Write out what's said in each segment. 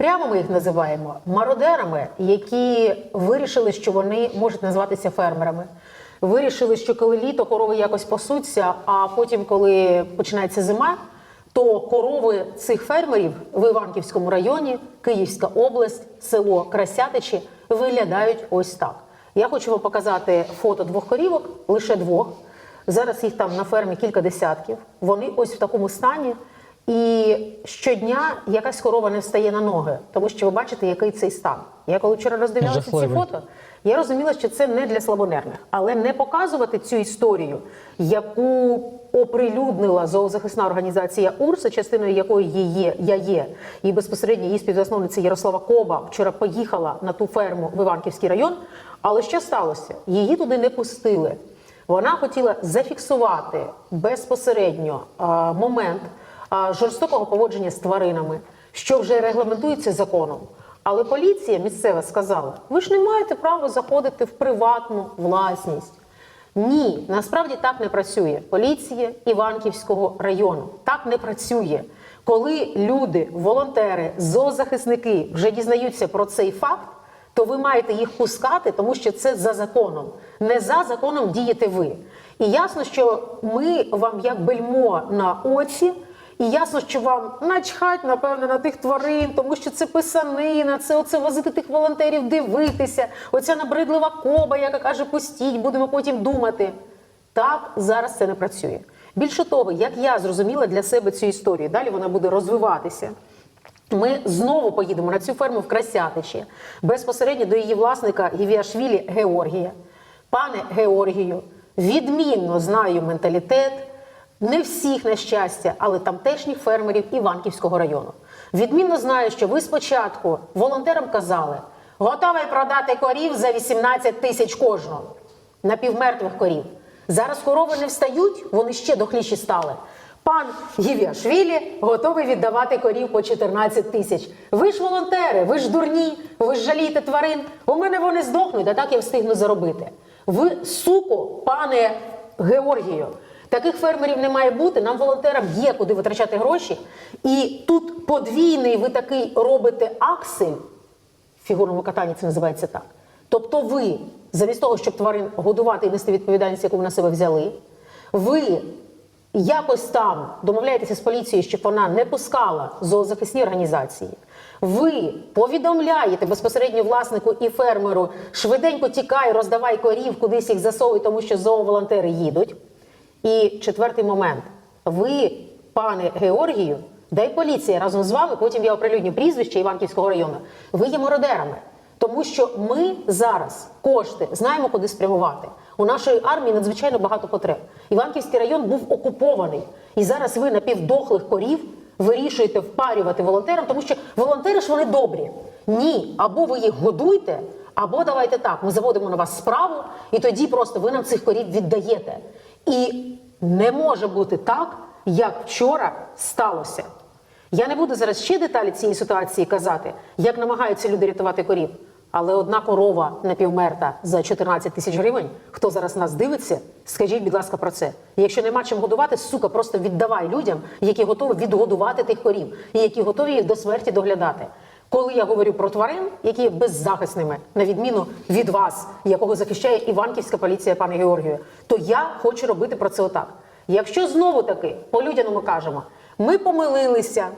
Прямо ми їх називаємо мародерами, які вирішили, що вони можуть називатися фермерами. Вирішили, що коли літо корови якось пасуться, а потім, коли починається зима, то корови цих фермерів в Іванківському районі, Київська область, село Красятичі виглядають ось так. Я хочу вам показати фото двох корівок, лише двох. Зараз їх там на фермі кілька десятків. Вони ось в такому стані. І щодня якась корова не встає на ноги, тому що ви бачите, який цей стан. Я коли вчора роздивлялася ці фото, я розуміла, що це не для слабонервних, але не показувати цю історію, яку оприлюднила зоозахисна організація УРСА, частиною якої її я є, і безпосередньо її співзасновниця Ярослава Коба вчора поїхала на ту ферму в Іванківський район. Але що сталося? Її туди не пустили. Вона хотіла зафіксувати безпосередньо а, момент жорстокого поводження з тваринами, що вже регламентується законом. Але поліція місцева сказала: ви ж не маєте права заходити в приватну власність. Ні, насправді так не працює. Поліція Іванківського району так не працює. Коли люди, волонтери, зоозахисники вже дізнаються про цей факт, то ви маєте їх пускати, тому що це за законом. Не за законом дієте ви. І ясно, що ми вам як бельмо на оці. І ясно, що вам начхать, напевне, на тих тварин, тому що це писанина, це оце возити тих волонтерів, дивитися, оця набридлива коба, яка каже, пустіть, будемо потім думати. Так зараз це не працює. Більше того, як я зрозуміла для себе цю історію, далі вона буде розвиватися. Ми знову поїдемо на цю ферму в Красятичі, безпосередньо до її власника Гівіашвілі Георгія. Пане Георгію, відмінно знаю менталітет, не всіх на щастя, але тамтешніх фермерів Іванківського району. Відмінно знаю, що ви спочатку волонтерам казали, готовий продати корів за 18 тисяч кожного напівмертвих корів. Зараз корови не встають, вони ще дохліші стали. Пан Гівіашвілі готовий віддавати корів по 14 тисяч. Ви ж волонтери, ви ж дурні, ви ж жалієте тварин. У мене вони здохнуть, а так я встигну заробити. Ви, суко, пане Георгію, таких фермерів не має бути. Нам, волонтерам, є куди витрачати гроші. І тут подвійний ви такий робите аксель в фігурному катанні це називається так. Тобто ви, замість того, щоб тварин годувати і нести відповідальність, яку ви на себе взяли, ви якось там домовляєтеся з поліцією, щоб вона не пускала зоозахисні організації. Ви повідомляєте безпосередньо власнику і фермеру, швиденько тікай, роздавай корів, кудись їх засовуй, тому що зооволонтери їдуть. І четвертий момент. Ви, пане Георгію, дай поліція разом з вами, потім я оприлюдню прізвище Іванківського району. Ви є мародерами. Тому що ми зараз кошти знаємо, куди спрямувати. У нашої армії надзвичайно багато потреб. Іванківський район був окупований. І зараз ви напівдохлих корів вирішуєте впарювати волонтерам, тому що волонтери ж вони добрі. Ні, або ви їх годуйте, або давайте так, ми заводимо на вас справу, і тоді просто ви нам цих корів віддаєте. І не може бути так, як вчора сталося. Я не буду зараз ще деталі цієї ситуації казати, як намагаються люди рятувати корів. Але одна корова напівмерта за 14 тисяч гривень. Хто зараз нас дивиться, скажіть, будь ласка, про це. Якщо нема чим годувати, сука, просто віддавай людям, які готові відгодувати тих корів, і які готові їх до смерті доглядати. Коли я говорю про тварин, які є беззахисними, на відміну від вас, якого захищає Іванківська поліція, пане Георгію, то я хочу робити про це отак. Якщо знову таки по людяному кажемо, ми помилилися,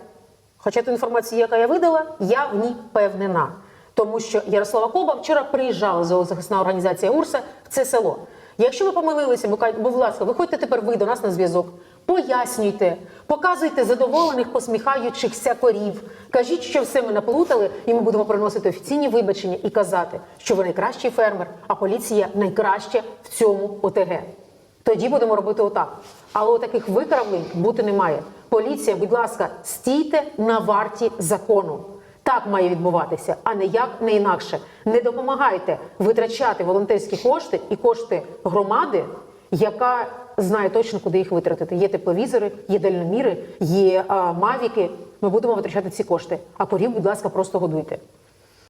хоча ту інформацію, яка я видала, я в ній впевнена. Тому що Ярослава Коба вчора приїжджала зоозахисна організація УРСА в це село. Якщо ви помилилися, будь ласка, виходьте тепер ви до нас на зв'язок, пояснюйте, показуйте задоволених, посміхаючихся корів. Кажіть, що все ми наплутали, і ми будемо приносити офіційні вибачення і казати, що ви найкращий фермер, а поліція найкраща в цьому ОТГ. Тоді будемо робити отак. Але таких викравлень бути не має. Поліція, будь ласка, стійте на варті закону. Так має відбуватися, а не як не інакше. Не допомагайте витрачати волонтерські кошти і кошти громади, яка знає точно, куди їх витратити. Є тепловізори, є дальноміри, є а, мавіки. Ми будемо витрачати ці кошти. А корів, будь ласка, просто годуйте.